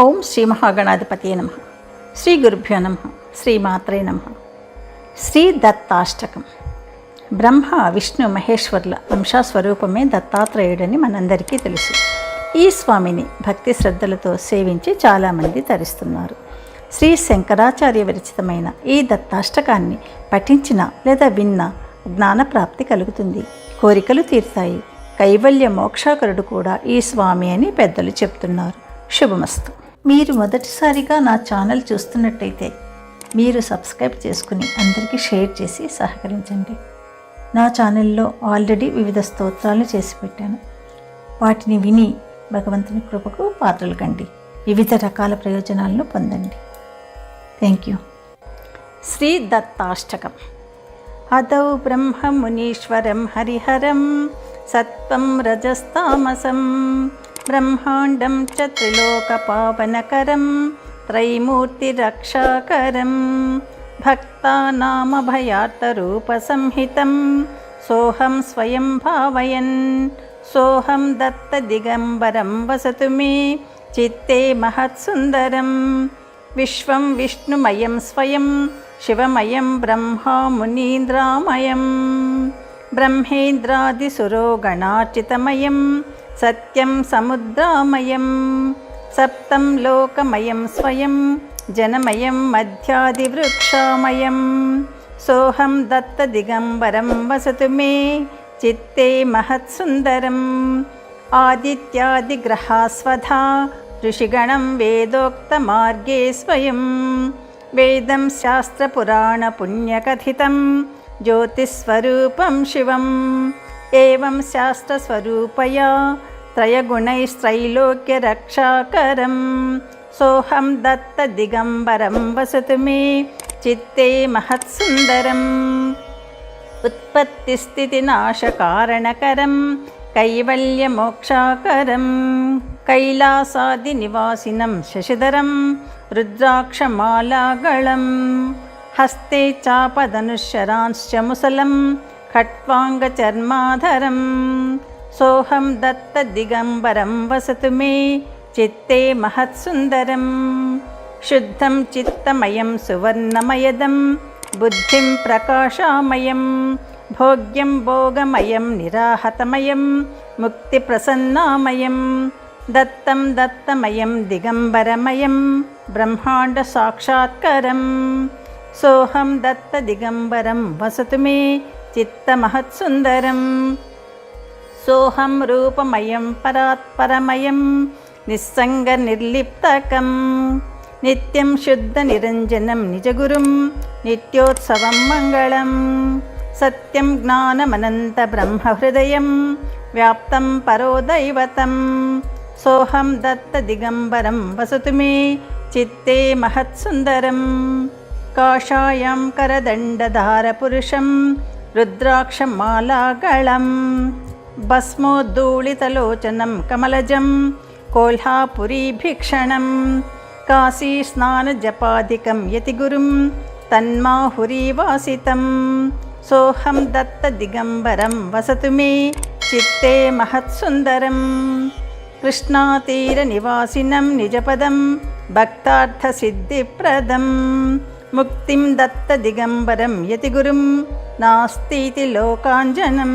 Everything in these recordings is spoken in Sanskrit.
ఓం శ్రీ మహాగణాధిపతి నమ. శ్రీ గురుభ్యో నమ. శ్రీమాత్రే నమ. శ్రీ దత్తాష్టకం. బ్రహ్మ విష్ణు మహేశ్వర్ల అంశాస్వరూపమే దత్తాత్రేయుడని మనందరికీ తెలుసు. ఈ స్వామిని భక్తి శ్రద్ధలతో సేవించి చాలామంది తరిస్తున్నారు. శ్రీ శంకరాచార్య విరచితమైన ఈ దత్తాష్టకాన్ని పఠించిన లేదా విన్న జ్ఞానప్రాప్తి కలుగుతుంది. కోరికలు తీరుతాయి. కైవల్య మోక్షాకరుడు కూడా ఈ స్వామి అని పెద్దలు చెప్తున్నారు. శుభమస్తు. మీరు మొదటిసారిగా నా ఛానల్ చూస్తున్నట్టయితే మీరు సబ్స్క్రైబ్ చేసుకుని అందరికీ షేర్ చేసి సహకరించండి. నా ఛానల్లో ఆల్రెడీ వివిధ స్తోత్రాలు చేసి పెట్టాను. వాటిని విని భగవంతుని కృపకు పాత్రలు కండి. వివిధ రకాల ప్రయోజనాలను పొందండి. Thank you. శ్రీ దత్తాష్టకం. అదౌ బ్రహ్మమునీశ్వరం హరిహరం సత్వం రజస్తామసం. ब्रह्माण्डं च त्रिलोकपावनकरं त्रैमूर्तिरक्षाकरं भक्तानामभयार्थरूपसंहितं सोऽहं स्वयं भावयन् सोऽहं दत्तदिगम्बरं वसतु मे चित्ते महत्सुन्दरं विश्वं विष्णुमयं स्वयं शिवमयं ब्रह्मा मुनीन्द्रामयं ब्रह्मेन्द्रादिसुरोगणार्चितमयं सत्यं समुद्रामयं सप्तं लोकमयं स्वयं जनमयं मध्यादिवृक्षामयं। सोऽहं दत्तदिगम्बरं वसतु मे चित्ते महत्सुन्दरम्। आदित्यादिग्रहास्वधा ऋषिगणं वेदोक्तमार्गे स्वयं। वेदं शास्त्रपुराणपुण्यकथितं ज्योतिस्वरूपं शिवम्। ఏవం శాస్త్రస్వరూపయా त्रयगुणैस्त्रैलोक्यरक्षाकरं सोऽहं दत्तदिगम्बरं वसतु मे चित्ते महत्सुन्दरम् उत्पत्तिस्थितिनाशकारणकरं कैवल्यमोक्षाकरं कैलासादिनिवासिनं शशिधरं रुद्राक्षमालागळं हस्ते चापधनुशरांश्च मुसलं खट्वाङ्गचर्माधरम्। सोऽहं दत्तदिगम्बरं वसतु मे चित्ते महत्सुन्दरं शुद्धं चित्तमयं सुवर्णमयदं बुद्धिं प्रकाशामयं भोग्यं भोगमयं निराहतमयं मुक्तिप्रसन्नामयं दत्तं दत्तमयं दिगम्बरमयं ब्रह्माण्डसाक्षात्करं सोऽहं दत्तदिगम्बरं वसतु मे चित्तमहत्सुन्दरम्। सोऽहं रूपमयं परात्परमयं निस्सङ्गनिर्लिप्तकं नित्यं शुद्धनिरञ्जनं निजगुरुं नित्योत्सवं मङ्गलं सत्यं ज्ञानमनन्तब्रह्महृदयं व्याप्तं परोदैवतं सोऽहं दत्तदिगम्बरं वसतु मे चित्ते महत्सुन्दरं काषायां करदण्डधारपुरुषं रुद्राक्षमालागळम् भस्मोद्धूलितलोचनं कमलजं कोल्हापुरीभीक्षणं काशीस्नानजपादिकं यतिगुरुं तन्माहुरीवासितं सोऽहं दत्तदिगम्बरं वसतु मे चित्ते महत्सुन्दरं कृष्णातीरनिवासिनं निजपदं ముక్తిం దత్త దిగంబరం యతిగురుం నాస్తితి లోకాంజనం.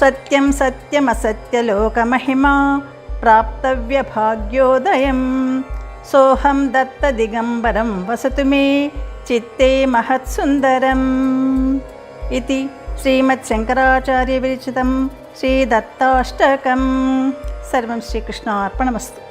సత్యం సత్యమసత్యలోకమహిమా ప్రాప్తవ్యభాగ్యోదయం సోహం దత్త దిగంబరం వసతు మే చిత్తే మహత్సుందరం ఇది శ్రీమత్శంకరాచార్య విరచితం శ్రీదత్తాష్టకం సర్వం శ్రీకృష్ణార్పణమస్తు.